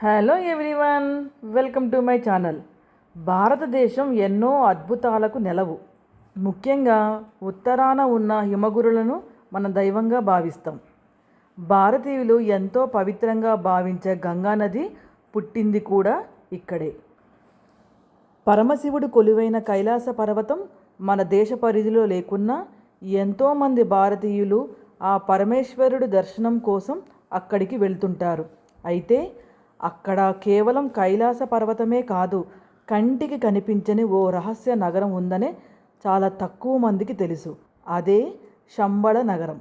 Hello everyone welcome to my channel Bharatadesam ఎన్నో అద్భుతాలకు నెలవు. ముఖ్యంగా ఉత్తరాన ఉన్న హిమగురులను మన దైవంగా భావిస్తాం. భారతీయులు ఎంతో పవిత్రంగా భావించే గంగానది పుట్టింది కూడా ఇక్కడే. పరమశివుడు కొలువైన కైలాస పర్వతం మన దేశ పరిధిలో లేకున్నా ఎంతోమంది భారతీయులు ఆ పరమేశ్వరుడు దర్శనం కోసం అక్కడికి వెళ్తుంటారు. అయితే అక్కడ కేవలం కైలాస పర్వతమే కాదు కంటికి కనిపించని ఓ రహస్య నగరం ఉందనే చాలా తక్కువ మందికి తెలుసు. అదే శంబళ నగరం.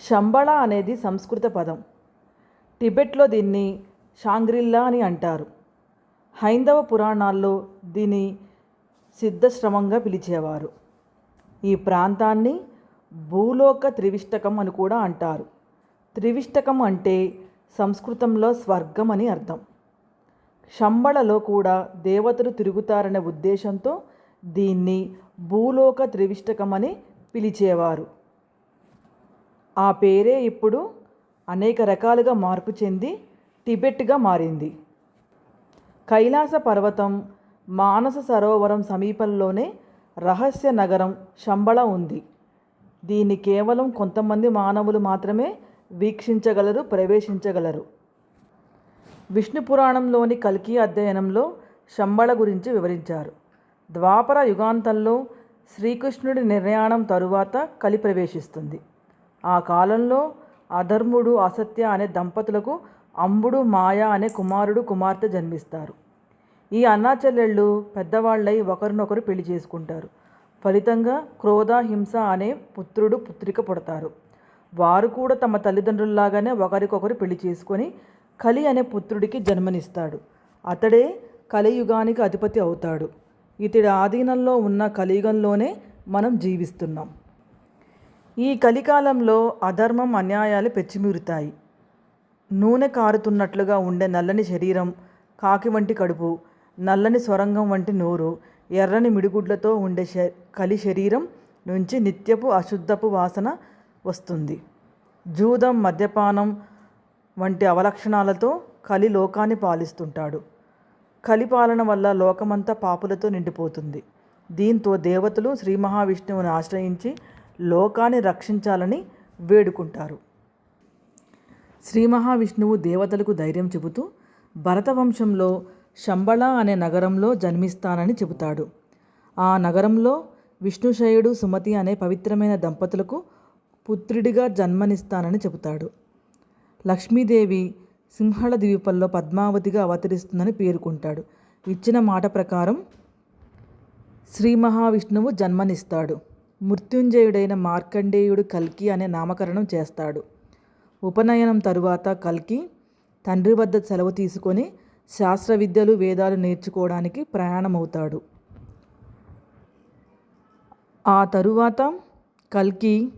శంబళ అనేది సంస్కృత పదం. టిబెట్లో దీన్ని షాంగ్రిల్లా అని అంటారు. హైందవ పురాణాల్లో దీని సిద్ధశ్రమంగా పిలిచేవారు. ఈ ప్రాంతాన్ని భూలోక త్రివిష్టకం అని కూడా అంటారు. త్రివిష్టకం అంటే సంస్కృతంలో స్వర్గం అని అర్థం. శంబళలో కూడా దేవతలు తిరుగుతారనే ఉద్దేశంతో దీన్ని భూలోక త్రివిష్టకం అని పిలిచేవారు. ఆ పేరే ఇప్పుడు అనేక రకాలుగా మార్పు చెంది టిబెట్గా మారింది. కైలాస పర్వతం మానస సరోవరం సమీపంలోనే రహస్య నగరం శంబళ ఉంది. దీన్ని కేవలం కొంతమంది మానవులు మాత్రమే వీక్షించగలరు ప్రవేశించగలరు. విష్ణు పురాణంలోని కల్కి అధ్యయనంలో శంబళ గురించి వివరించారు. ద్వాపర యుగాంతంలో శ్రీకృష్ణుడి నిర్యాణం తరువాత కలి ప్రవేశిస్తుంది. ఆ కాలంలో అధర్ముడు అసత్య అనే దంపతులకు అంబుడు మాయ అనే కుమారుడు కుమార్తె జన్మిస్తారు. ఈ అన్నా చెల్లెళ్ళు పెద్దవాళ్ళై ఒకరినొకరు పెళ్ళి చేసుకుంటారు. ఫలితంగా క్రోధ హింస అనే పుత్రుడు పుత్రిక పుడతారు. వారు కూడా తమ తల్లిదండ్రుల్లాగానే ఒకరికొకరు పెళ్ళి చేసుకొని కలి అనే పుత్రుడికి జన్మనిస్తాడు. అతడే కలియుగానికి అధిపతి అవుతాడు. ఇతడి ఆధీనంలో ఉన్న కలియుగంలోనే మనం జీవిస్తున్నాం. ఈ కలికాలంలో అధర్మం అన్యాయాలు పెచ్చిమీరుతాయి. నూనె కారుతున్నట్లుగా ఉండే నల్లని శరీరం కాకి వంటి కడుపు నల్లని సొరంగం వంటి నోరు ఎర్రని మిడిగుడ్లతో ఉండే శ కలి శరీరం నుంచి నిత్యపు అశుద్ధపు వాసన వస్తుంది. జూదం మద్యపానం వంటి అవలక్షణాలతో కలి లోకాన్ని పాలిస్తుంటాడు. కలి పాలన వల్ల లోకమంతా పాపులతో నిండిపోతుంది. దీంతో దేవతలు శ్రీ మహావిష్ణువుని ఆశ్రయించి లోకాన్ని రక్షించాలని వేడుకుంటారు. శ్రీ మహావిష్ణువు దేవతలకు ధైర్యం చెబుతూ భరతవంశంలో శంబళ అనే నగరంలో జన్మిస్తానని చెబుతాడు. ఆ నగరంలో విష్ణుశయుడు సుమతి అనే పవిత్రమైన దంపతులకు పుత్రుడిగా జన్మనిస్తానని చెబుతాడు. లక్ష్మీదేవి సింహళ ద్వీపంలో పద్మావతిగా అవతరిస్తుందని పేర్కొంటాడు. ఇచ్చిన మాట ప్రకారం శ్రీ మహావిష్ణువు జన్మనిస్తాడు. మృత్యుంజయుడైన మార్కండేయుడు కల్కి అనే నామకరణం చేస్తాడు. ఉపనయనం తరువాత కల్కి తండ్రి వద్ద సెలవు తీసుకొని శాస్త్ర విద్యలు వేదాలు నేర్చుకోవడానికి ప్రయాణమవుతాడు. ఆ తరువాత కల్కి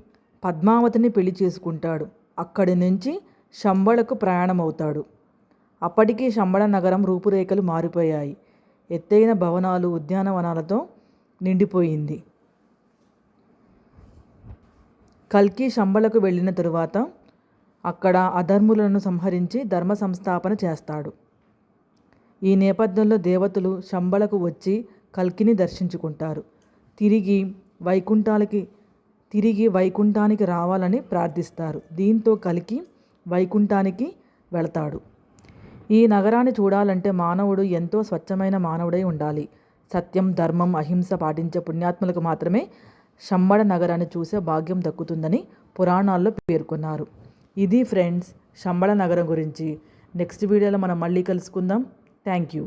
పద్మావతిని పెళ్ళి చేసుకుంటాడు. అక్కడి నుంచి శంబళకు ప్రయాణమవుతాడు. అప్పటికి శంబళ నగరం రూపురేఖలు మారిపోయాయి. ఎత్తైన భవనాలు ఉద్యానవనాలతో నిండిపోయింది. కల్కి శంబళకు వెళ్ళిన తరువాత అక్కడ అధర్ములను సంహరించి ధర్మ సంస్థాపన చేస్తాడు. ఈ నేపథ్యంలో దేవతలు శంబళకు వచ్చి కల్కిని దర్శించుకుంటారు. తిరిగి వైకుంఠాలకి తిరిగి వైకుంఠానికి రావాలని ప్రార్థిస్తారు. దీంతో కలికి వైకుంఠానికి వెళతాడు. ఈ నగరాన్ని చూడాలంటే మానవుడు ఎంతో స్వచ్ఛమైన మానవుడై ఉండాలి. సత్యం ధర్మం అహింస పాటించే పుణ్యాత్ములకు మాత్రమే షమ్మడ నగరాన్ని చూసే భాగ్యం దక్కుతుందని పురాణాల్లో పేర్కొన్నారు. ఇది ఫ్రెండ్స్ శంబళ నగరం గురించి. నెక్స్ట్ వీడియోలో మనం మళ్ళీ కలుసుకుందాం. Thank you.